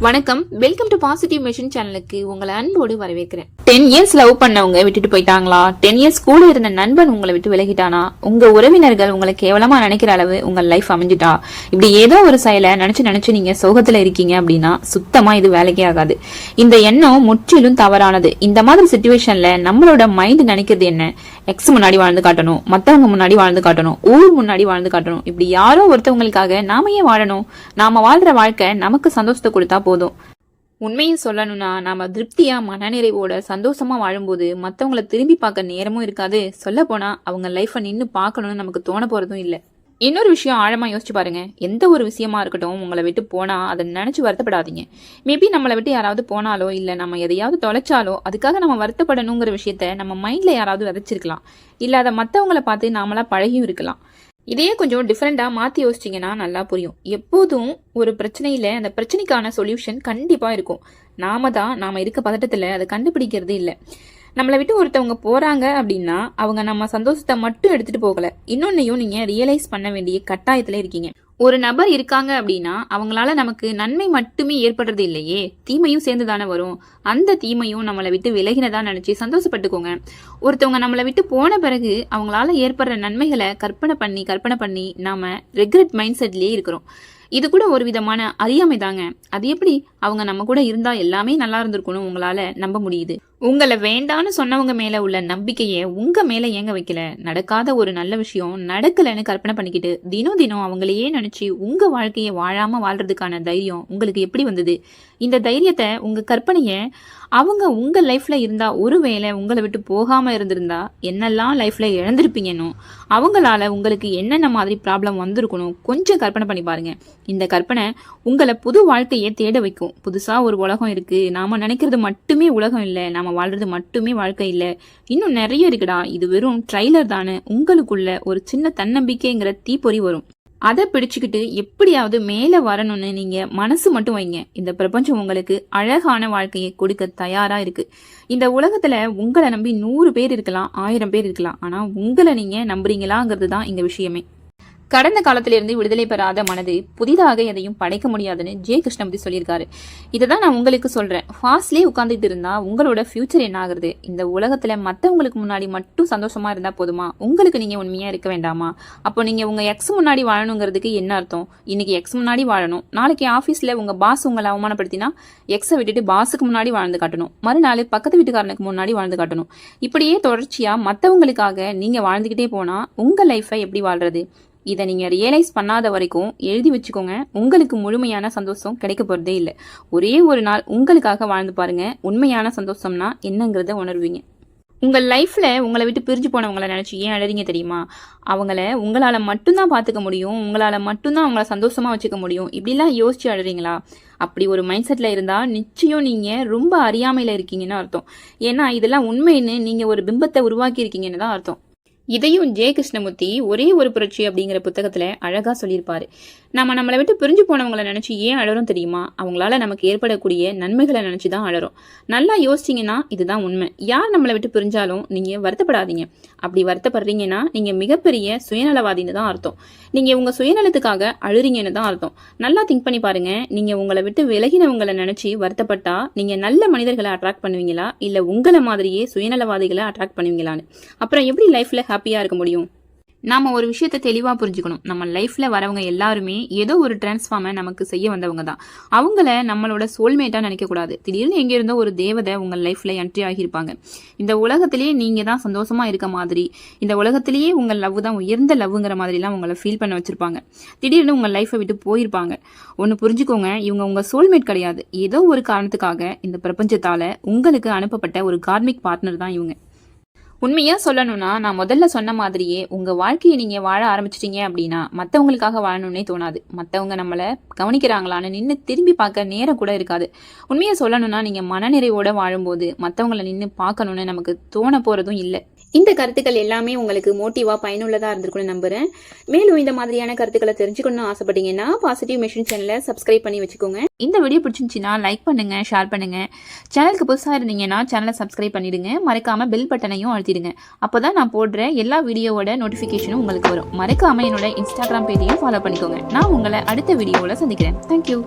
வணக்கம். Welcome to positive mission சேனலுக்கு உங்களை அன்போடு வரவேற்கிறேன். டென் இயர்ஸ் லவ் பண்ணவங்க விட்டுட்டு போயிட்டாங்களா? டென் இயர்ஸ் கூட இருந்த நண்பன் உங்களை விட்டு விலகிட்டானா? உங்க உறவினர்கள் உங்களை கேவலமா நினைக்கிற அளவு உங்க லைஃப் அமைஞ்சிட்டா? இப்படி ஏதோ ஒரு செயலை நினைச்சு நினைச்சு நீங்க சோகத்துல இருக்கீங்க அப்படின்னா சுத்தமா இது வேலைக்கே ஆகாது. இந்த எண்ணம் முற்றிலும் தவறானது. இந்த மாதிரி சுச்சுவேஷன்ல நம்மளோட மைண்ட் நினைக்கிறது என்ன? எக்ஸ் முன்னாடி வாழ்ந்து காட்டணும் மற்றவங்க முன்னாடி வாழ்ந்து காட்டணும் ஊர் முன்னாடி வாழ்ந்து காட்டணும். இப்படி யாரோ ஒருத்தவங்களுக்காக நாம ஏன் வாழணும்? நாம வாழ்ற வாழ்க்கை நமக்கு சந்தோஷத்தை கொடுத்தா போதும். உண்மையை சொல்லணும்னா நாம திருப்தியா மனநிறைவோட சந்தோஷமா வாழும்போது மற்றவங்கள திரும்பி பார்க்க நேரமும் இருக்காது. சொல்ல போனா அவங்க லைஃப நின்று பார்க்கணும்னு நமக்கு தோண போறதும் இல்லை. இன்னொரு விஷயம் ஆழமாக யோசிச்சு பாருங்க. எந்த ஒரு விஷயமா இருக்கட்டும் உங்களை விட்டு போனால் அதை நினச்சி வருத்தப்படாதீங்க. மேபி நம்மளை விட்டு யாராவது போனாலோ இல்லை நம்ம எதையாவது தொலைச்சாலோ அதுக்காக நம்ம வருத்தப்படணுங்கிற விஷயத்த நம்ம மைண்டில் யாராவது விதைச்சிருக்கலாம். இல்லை அதை மற்றவங்களை பார்த்து நாமளாக பழகியும் இருக்கலாம். இதையே கொஞ்சம் டிஃப்ரெண்ட்டாக மாற்றி யோசிச்சிங்கன்னா நல்லா புரியும். எப்போதும் ஒரு பிரச்சனையில் அந்த பிரச்சனைக்கான சொல்யூஷன் கண்டிப்பாக இருக்கும். நாம தான் நாம் இருக்க பதட்டத்தில் அதை கண்டுபிடிக்கிறது இல்லை. நம்மளை விட்டு ஒருத்தவங்க போகிறாங்க அப்படின்னா அவங்க நம்ம சந்தோஷத்தை மட்டும் எடுத்துகிட்டு போகலை. இன்னொன்னையும் நீங்கள் ரியலைஸ் பண்ண வேண்டிய கட்டாயத்தில் இருக்கீங்க. ஒரு நபர் இருக்காங்க அப்படின்னா அவங்களால நமக்கு நன்மை மட்டுமே ஏற்படுறது இல்லையே. தீமையும் சேர்ந்து தானே வரும். அந்த தீமையும் நம்மளை விட்டு விலகினதா நினச்சி சந்தோஷப்பட்டுக்கோங்க. ஒருத்தவங்க நம்மளை விட்டு போன பிறகு அவங்களால ஏற்படுற நன்மைகளை கற்பனை பண்ணி கற்பனை பண்ணி நாம் ரெக்ரெட் மைண்ட் செட்லேயே இருக்கிறோம். இது கூட ஒரு விதமான அறியாமை தாங்க அது எப்படி? அவங்க நம்ம கூட இருந்தால் எல்லாமே நல்லா இருந்திருக்கணும் உங்களால் நம்ப முடியுது. உங்களை வேண்டான்னு சொன்னவங்க மேலே உள்ள நம்பிக்கையை உங்கள் மேலே ஏங்க வைக்கல? நடக்காத ஒரு நல்ல விஷயம் நடக்கலைன்னு கற்பனை பண்ணிக்கிட்டு தினம் தினம் அவங்களையே நினச்சி உங்கள் வாழ்க்கையை வாழாமல் வாழ்கிறதுக்கான தைரியம் உங்களுக்கு எப்படி வந்தது? இந்த தைரியத்தை உங்கள் கற்பனையை அவங்க உங்கள் லைஃப்பில் இருந்தால் ஒருவேளை உங்களை விட்டு போகாமல் இருந்திருந்தா என்னெல்லாம் லைஃப்பில் இழந்திருப்பீங்கன்னு அவங்களால உங்களுக்கு என்னென்ன மாதிரி ப்ராப்ளம் வந்திருக்கணும் கொஞ்சம் கற்பனை பண்ணி பாருங்கள் இந்த கற்பனை உங்களை புது வாழ்க்கையை தேட வைக்கும். புதுசாக ஒரு உலகம் இருக்குது நாம் நினைக்கிறது மட்டுமே உலகம் இல்லை. நம்ம வாழ்றது மட்டுமே வாழ்க்கை இல்லை. இன்னும் நிறைய இருக்குடா. இது வெறும் ட்ரைலர் தானே. உங்களுக்குள்ள ஒரு சின்ன தன்னம்பிக்கைங்கிற தீப்பொறி வரும். அதை பிடிச்சுக்கிட்டு எப்படியாவது மேலே வரணும்னு நீங்க மனசு மட்டும் வைங்க. இந்த பிரபஞ்சம் உங்களுக்கு அழகான வாழ்க்கையை கொடுக்க தயாரா இருக்கு. இந்த உலகத்துல உங்களை நம்பி நூறு பேர் இருக்கலாம் ஆயிரம் பேர் இருக்கலாம். ஆனா உங்களை நீங்க நம்புறீங்களாங்கிறது தான் இங்க விஷயமே. கடந்த காலத்திலிருந்து விடுதலை பெறாத மனது புதிதாக எதையும் படைக்க முடியாதுன்னு ஜே கிருஷ்ணமூர்த்தி சொல்லியிருக்காரு. இதை தான் நான் உங்களுக்கு சொல்கிறேன் ஃபாஸ்ட்லேயே உட்காந்துட்டு இருந்தா உங்களோட ஃபியூச்சர் என்ன ஆகுறது? இந்த உலகத்தில் மற்றவங்களுக்கு முன்னாடி மட்டும் சந்தோஷமா இருந்தா போதுமா? உங்களுக்கு நீங்கள் உண்மையாக இருக்க வேண்டாமா? அப்போ நீங்கள் உங்கள் எக்ஸ் முன்னாடி வாழணுங்கிறதுக்கு என்ன அர்த்தம்? இன்னைக்கு எக்ஸ் முன்னாடி வாழணும். நாளைக்கு ஆஃபீஸில் உங்கள் பாஸ் உங்களை அவமானப்படுத்தினா எக்ஸை விட்டுட்டு பாஸுக்கு முன்னாடி வாழ்ந்து காட்டணும். மறுநாள் பக்கத்து வீட்டுக்காரனுக்கு முன்னாடி வாழ்ந்து காட்டணும். இப்படியே தொடர்ச்சியாக மற்றவங்களுக்காக நீங்கள் வாழ்ந்துக்கிட்டே போனால் உங்கள் லைஃபை எப்படி வாழ்றது? இதை நீங்கள் ரியலைஸ் பண்ணாத வரைக்கும் எழுதி வச்சுக்கோங்க. உங்களுக்கு முழுமையான சந்தோஷம் கிடைக்க போகிறதே இல்லை. ஒரே ஒரு நாள் உங்களுக்காக வாழ்ந்து பாருங்கள் உண்மையான சந்தோஷம்னா என்னங்கிறத உணர்வீங்க. உங்கள் லைஃப்பில் உங்களை விட்டு பிரிஞ்சு போனவங்களை நினச்சி ஏன் அழறீங்க தெரியுமா? அவங்கள உங்களால் மட்டும்தான் பார்த்துக்க முடியும். உங்களால் மட்டும்தான் அவங்கள சந்தோஷமாக வச்சுக்க முடியும். இப்படிலாம் யோசிச்சு அழறீங்களா? அப்படி ஒரு மைண்ட் செட்டில் இருந்தால் நிச்சயம் நீங்கள் ரொம்ப அறியாமையில் இருக்கீங்கன்னு அர்த்தம். ஏன்னா இதெல்லாம் உண்மைன்னு நீங்கள் ஒரு பிம்பத்தை உருவாக்கி இருக்கீங்கன்னு தான் அர்த்தம். இதையும் ஜெய கிருஷ்ணமூர்த்தி ஒரே ஒரு புரட்சி அப்படிங்கிற புத்தகத்துல அழகா சொல்லியிருப்பாரு. நம்ம நம்மளை விட்டு பிரிஞ்சு போனவங்களை நினைச்சு ஏன் அழறோம் தெரியுமா? அவங்களால நமக்கு ஏற்படக்கூடிய நன்மைகளை நினைச்சு தான் அழறோம். நல்லா யோசிச்சிங்கன்னா இதுதான் உண்மை. யார் நம்மளை விட்டு பிரிஞ்சாலும் நீங்க வருத்தப்படாதீங்க. அப்படி வருத்தப்படுறீங்கன்னா நீங்க மிகப்பெரிய சுயநலவாதின்னு தான் அர்த்தம். நீங்க உங்க சுயநலத்துக்காக அழுறீங்கன்னு தான் அர்த்தம். நல்லா திங்க் பண்ணி பாருங்க. நீங்க உங்களை விட்டு விலகினவங்களை நினைச்சு வருத்தப்பட்டா நீங்க நல்ல மனிதர்களை அட்ராக்ட் பண்ணுவீங்களா? இல்ல உங்களை மாதிரியே சுயநலவாதிகளை அட்ராக்ட் பண்ணுவீங்களான்னு. அப்புறம் எப்படி லைஃப்ல ஹாப்பியாக இருக்க முடியும். நாம் ஒரு விஷயத்த தெளிவாக புரிஞ்சுக்கணும். நம்ம லைஃப்பில் வரவங்க எல்லாருமே ஏதோ ஒரு டிரான்ஸ்ஃபார்மை நமக்கு செய்ய வந்தவங்க தான். அவங்கள நம்மளோட சோல்மேட்டாக நினைக்கக்கூடாது திடீர்னு எங்கே இருந்தோ ஒரு தேவதை உங்கள் லைஃப்பில் என்ட்ரி ஆகியிருப்பாங்க. இந்த உலகத்திலேயே நீங்கள் தான் சந்தோஷமாக இருக்க மாதிரி இந்த உலகத்திலேயே உங்கள் லவ் தான் உயர்ந்த லவ்ங்கிற மாதிரிலாம் உங்களை ஃபீல் பண்ண வச்சுருப்பாங்க. திடீர்னு உங்கள் லைஃப்பை விட்டு போயிருப்பாங்க. ஒன்று புரிஞ்சுக்கோங்க இவங்க உங்கள் சோல்மேட் கிடையாது. ஏதோ ஒரு காரணத்துக்காக இந்த பிரபஞ்சத்தால் உங்களுக்கு அனுப்பப்பட்ட ஒரு கார்மிக் பார்ட்னர் தான் இவங்க. உண்மையா சொல்லணும்னா நான் முதல்ல சொன்ன மாதிரியே உங்க வாழ்க்கையை நீங்க வாழ ஆரம்பிச்சிட்டீங்க அப்படின்னா மத்தவங்களுக்காக வாழணும்னே தோணாது. மத்தவங்க நம்மள கவனிக்கிறாங்களான்னு நின்று திரும்பி பார்க்க நேரம் கூட இருக்காது. உண்மையா சொல்லணும்னா நீங்க மனநிறைவோட வாழும்போது மத்தவங்கள நின்று பார்க்கணும்னு நமக்கு தோண போறதும் இல்லை. இந்த கருத்துக்கள் எல்லாமே உங்களுக்கு மோட்டிவா பயனுள்ளதா இருந்திருக்கும்னு நம்புறேன். மேலும் இந்த மாதிரியான கருத்துக்களை தெரிஞ்சுக்கணும்னு ஆசைப்பட்டீங்கன்னா பாசிட்டிவ் மிஷன் சேனலை சப்ஸ்கிரைப் பண்ணி வச்சுக்கோங்க. இந்த வீடியோ பிடிச்சிருந்துச்சின்னா லைக் பண்ணுங்க ஷேர் பண்ணுங்க. சேனலுக்கு புதுசாக இருந்தீங்கன்னா சேனலை சப்ஸ்கிரைப் பண்ணிடுங்க. மறக்காம பெல் பட்டனையும் அழுத்திடுங்க அப்போதான் நான் போடுற எல்லா வீடியோவோட நோட்டிஃபிகேஷனும் உங்களுக்கு வரும். மறக்காம என்னோட இன்ஸ்டாகிராம் பேஜையும் ஃபாலோ பண்ணிக்கோங்க. நான் உங்களை அடுத்த வீடியோவில் சந்திக்கிறேன். தேங்க்யூ